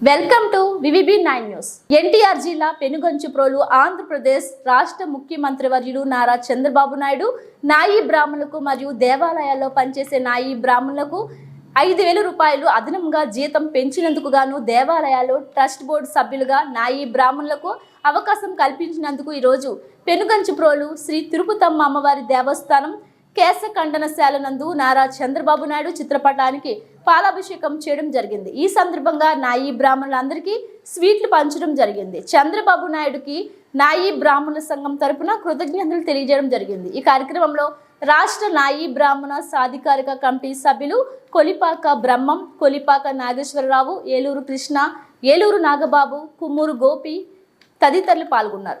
Welcome to VVB nine news NTR జిల్లా పెనుగంచుప్రోలు ఆంధ్రప్రదేశ్ రాష్ట్ర ముఖ్యమంత్రి వర్యులు నారా చంద్రబాబు నాయుడు నాయి బ్రాహ్మణులకు మరియు దేవాలయాల్లో పనిచేసే నాయి బ్రాహ్మణులకు ఐదు వేల రూపాయలు అదనంగా జీతం పెంచినందుకు గాను దేవాలయాల్లో ట్రస్ట్ బోర్డు సభ్యులుగా నాయి బ్రాహ్మణులకు అవకాశం కల్పించినందుకు ఈరోజు పెనుగంచుప్రోలు శ్రీ తిరుపతమ్మ అమ్మవారి దేవస్థానం కేశ ఖండనశాల నందు నారా చంద్రబాబు నాయుడు చిత్రపటానికి పాలాభిషేకం చేయడం జరిగింది. ఈ సందర్భంగా నాయి బ్రాహ్మణులందరికీ స్వీట్లు పంచడం జరిగింది. చంద్రబాబు నాయుడుకి నాయి బ్రాహ్మణుల సంఘం తరపున కృతజ్ఞతలు తెలియజేయడం జరిగింది. ఈ కార్యక్రమంలో రాష్ట్ర నాయి బ్రాహ్మణ సాధికారిక కమిటీ సభ్యులు కొలిపాక బ్రహ్మం కొలిపాక నాగేశ్వరరావు ఏలూరు కృష్ణ ఏలూరు నాగబాబు కుమ్మూరు గోపి తదితరులు పాల్గొన్నారు.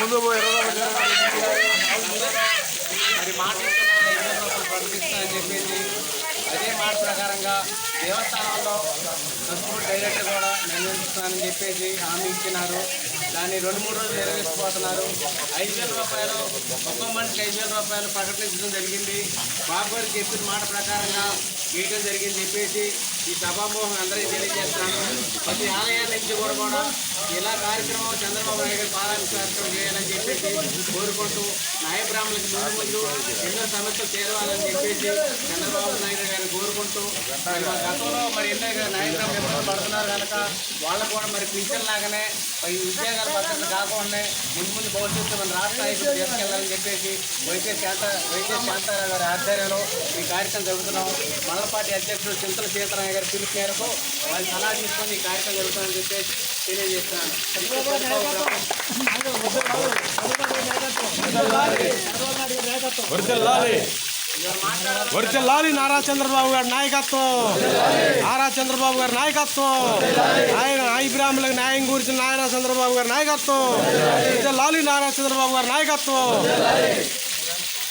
ముందు మరి మాట ఇస్తున్నా చెప్పేసి అదే మాట ప్రకారంగా దేవస్థానంలో ట్రాన్స్పోర్ట్ డైరెక్టర్ కూడా నిర్వహిస్తానని చెప్పేసి హామీ ఇచ్చినారు. దాన్ని రెండు మూడు రోజులు నెరవేర్చిపోతున్నారు ఐదు వేల రూపాయలు ఒక్కో మనిషికి ఐదు వేల రూపాయలు ప్రకటించడం జరిగింది. బాబు గారు చెప్పిన మాట ప్రకారంగా చేయటం జరిగింది చెప్పేసి ఈ సభామోహం అందరికీ తెలియజేస్తాను. ప్రతి ఆలయాల నుంచి కూడా కూడా ఇలా కార్యక్రమం చంద్రబాబు నాయుడు గారు పాలాభిషేకం చేయాలని చెప్పేసి కోరుకుంటూ నాయబ్రాహ్మణులకు ముందు ముందు ఎన్నో సమస్యలు చేరవాలని చెప్పేసి చంద్రబాబు నాయుడు గారిని కోరుకుంటూ గతంలో మరి ఎన్నో ఉన్నారు కనుక వాళ్ళకు కూడా మరి పింఛన్ లాగానే ఈ ఉద్యోగాల భద్రత కాకుండా ముందు ముందు భవిష్యత్తు మన రాష్ట్ర నాయకులు తీసుకెళ్ళాలని చెప్పేసి వైకే శాంత వైకే శాంతారావు గారి ఆధ్వర్యంలో ఈ కార్యక్రమం జరుగుతున్నాం. మండలపాటి అధ్యక్షుడు చింతల సీతారామయ్య గారి పిలుపు మేరకు వాళ్ళు సలహా తీసుకొని ఈ కార్యక్రమం జరుగుతుందని చెప్పేసి తెలియజేస్తున్నాను. వరిచెల్లాలి వరిచెల్లాలి నారా చంద్రబాబు గారి నాయకత్వం. నారా చంద్రబాబు గారి నాయకత్వం. ఆయన నాయ న్యాయం గురించి నారా చంద్రబాబు గారి నాయకత్వం. వరిచెల్లాలి నారా చంద్రబాబు గారి నాయకత్వం.